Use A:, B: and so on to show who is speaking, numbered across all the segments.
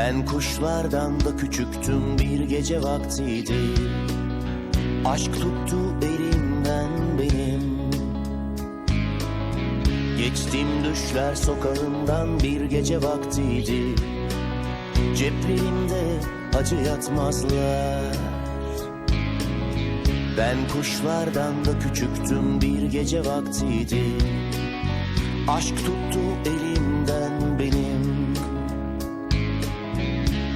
A: Ben kuşlardan da küçüktüm bir gece vaktiydi. Aşk tuttu elimden benim. Geçtim düşler sokağından bir gece vaktiydi. Ceplerimde acı yatmazlar. Ben kuşlardan da küçüktüm bir gece vaktiydi. Aşk tuttu elimden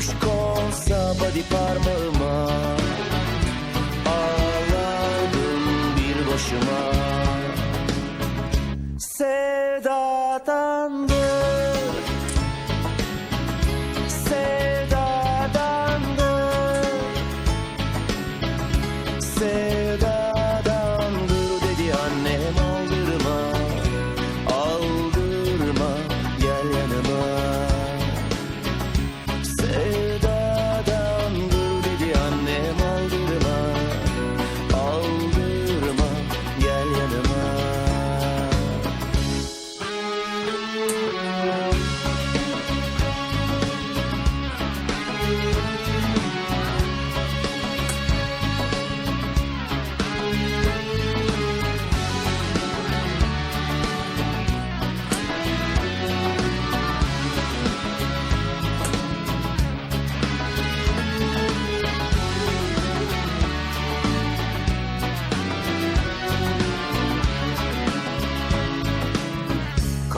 A: Kuş konsa body parmağıma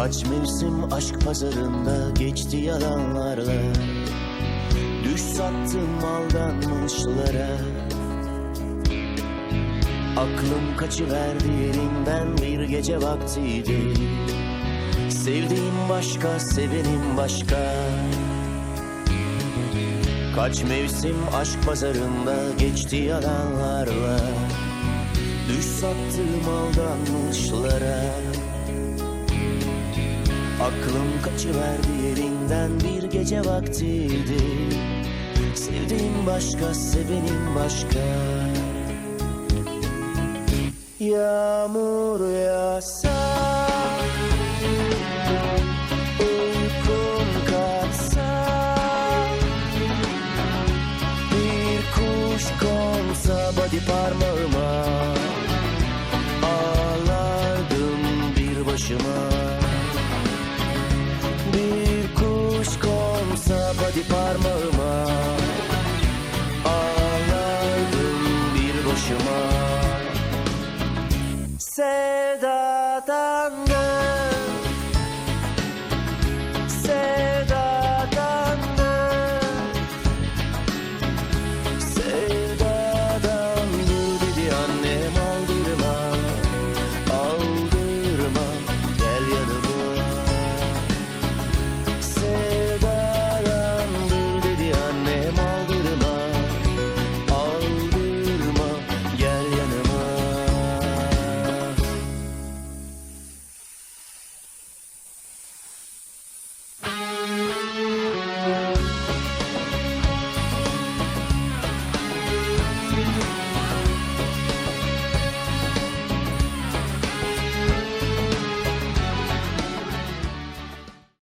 A: Kaç mevsim aşk pazarında geçti yalanlarla. Düş sattım aldanmışlara. Aklım kaçıverdi yerinden bir gece vaktiydi. Sevdiğim başka, sevenim başka. Kaç mevsim aşk pazarında geçti yalanlarla. Düş sattım aldanmışlara Aklım kaçıverdi yerinden bir gece vaktiydi. Sevdiğim başka, sevenim başka. Yağmur yağsa Uykum kaçsa Bir kuş konsa body parmağıma Ağlardım bir başıma. iki parmağıma. Ağlardım bir boşuma Sevdadan